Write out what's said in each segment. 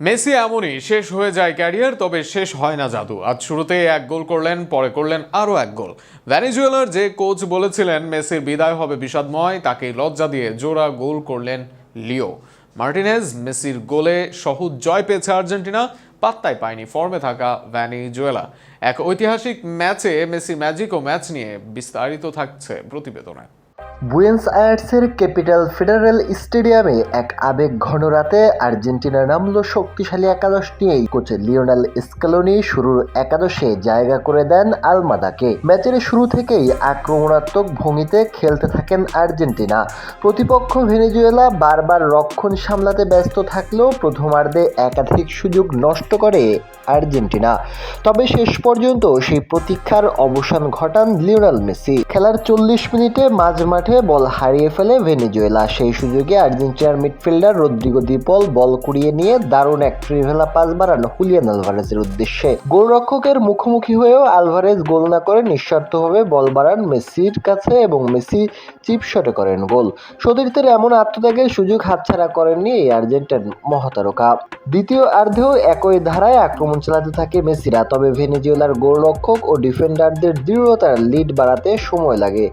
Messi এমনই শেষ হয়ে যায় ক্যারিয়ার, তবে শেষ হয় না জাদু। আজ শুরুতে এক গোল করলেন, পরে করলেন আরও এক গোল। ভ্যানিজুয়েলার যে কোচ বলেছিলেন, মেসির বিদায় হবে বিষাদময় তাকে লজ্জা দিয়ে জোড়া গোল করলেন লিও। মার্টিনেজ, মেসির গোলে সহজ জয় পেয়েছে আর্জেন্টিনা, পাত্তাই পায়নি ফর্মে থাকা ভ্যানিজুয়েলা। এক ঐতিহাসিক ম্যাচে মেসি ম্যাজিক ও ম্যাচ নিয়ে বিস্তারিত থাকছে প্রতিবেদনে। বুয়েন্স আয়ার্সের ক্যাপিটাল ফেডারেল স্টেডিয়ামে এক আবেগ ঘন রাতে আর্জেন্টিনার নামলো শক্তিশালী একাদশ নিয়েই কোচ লিওনাল স্কালোনি শুরুর একাদশে জায়গা করে দেন আলমাদাকে। ম্যাচের শুরু থেকেই আক্রমণাত্মক ভঙ্গিতে খেলতে থাকেন আর্জেন্টিনা। প্রতিপক্ষ ভেনেজুয়েলা বারবার রক্ষণ সামলাতে ব্যস্ত থাকলেও প্রথমার্ধে একাধিক সুযোগ নষ্ট করে আর্জেন্টিনা। তবে শেষ পর্যন্ত সেই প্রতীক্ষার অবসান ঘটান লিওনাল মেসি। খেলার চল্লিশ মিনিটে মাঝ মাঠে বল হারিয়ে ফেলে ভেনেজুয়েলা। সেই সুযোগে আর্জেন্টিনার মিডফিল্ডার রদ্রিগো দিপল বল কুড়িয়ে নিয়ে দারুণ এক ট্রিভেলা পাস বাড়ান হুলিয়ান আলভারেজের উদ্দেশ্যে। গোলরক্ষকের মুখোমুখি হয়েও আলভারেজ গোল না করে নিঃস্বার্থভাবে বল বাড়ান মেসির কাছে এবং মেসি চিপ শটে করেন গোল। সতীর্থের এমন আত্মত্যাগের সুযোগ হাতছাড়া করেননি এই আর্জেন্টাইন মহাতারকা। দ্বিতীয় অর্ধেও একই ধারায় আক্রমণ চালাতে থাকে মেসিরা, তবে ভেনেজুয়েলার গোলরক্ষক ও ডিফেন্ডারদের দৃঢ়তার লিড বাড়াতে সময় লাগে।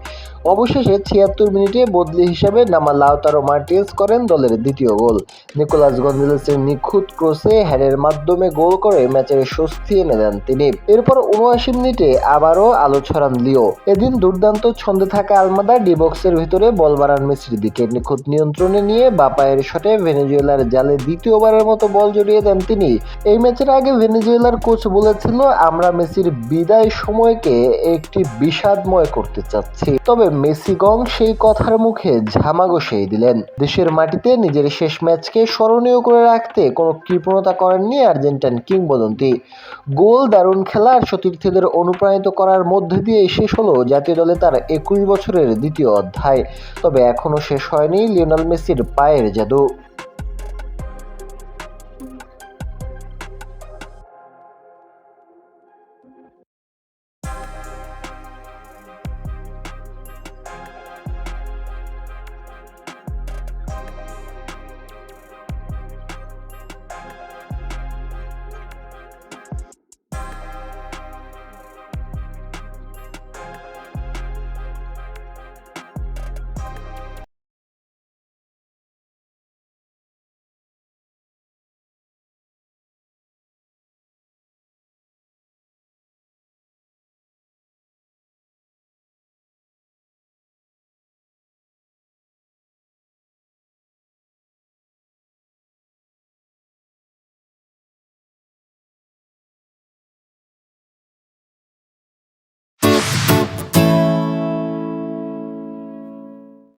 অবশেষে ছিয়াত্তর মিনিটে বদলি হিসাবে নামা লাউতারো মার্টিন্স করেন দলের দ্বিতীয় গোল। নিকোলাস গঞ্জেলেসের নিখুঁত ক্রসে হ্যাডের মাধ্যমে গোল করে ম্যাচের স্বস্তি এনে দেন তিনি। এরপর উনআশি মিনিটে আবারও আলো ছড়ান লিও। এদিন দুর্দান্ত ছন্দে থাকা আলমাদা ডিবক্সের ভিতরে বল বাড়ান মেসির দিকে। নিখুঁত নিয়ন্ত্রণে নিয়ে বাপায়ের শটে ভেনেজুয়েলার জালে দ্বিতীয়বারের মতো বল জড়িয়ে দেন তিনি। এই ম্যাচের আগে ভেনেজুয়েলার কোচ বলেছিল, আমরা মেসির বিদায় সময়কে একটি বিষাদময় করতে চাচ্ছি। তবে মেসিগং সেই কথার মুখে ঝামা ঘষিয়ে দিলেন। দেশের মাটিতে নিজের শেষ ম্যাচকে স্মরণীয় করে রাখতে কোনো কৃপণতা করেননি আর্জেন্টাইন কিংবদন্তি। গোল দারুণ খেলার সতীর্থদের অনুপ্রাণিত করার মধ্যে দিয়ে শেষ হলো জাতীয় দলে তার একুশ বছরের দ্বিতীয় অধ্যায়। তবে এখনও শেষ হয়নি লিওনাল মেসির পায়ের জাদু।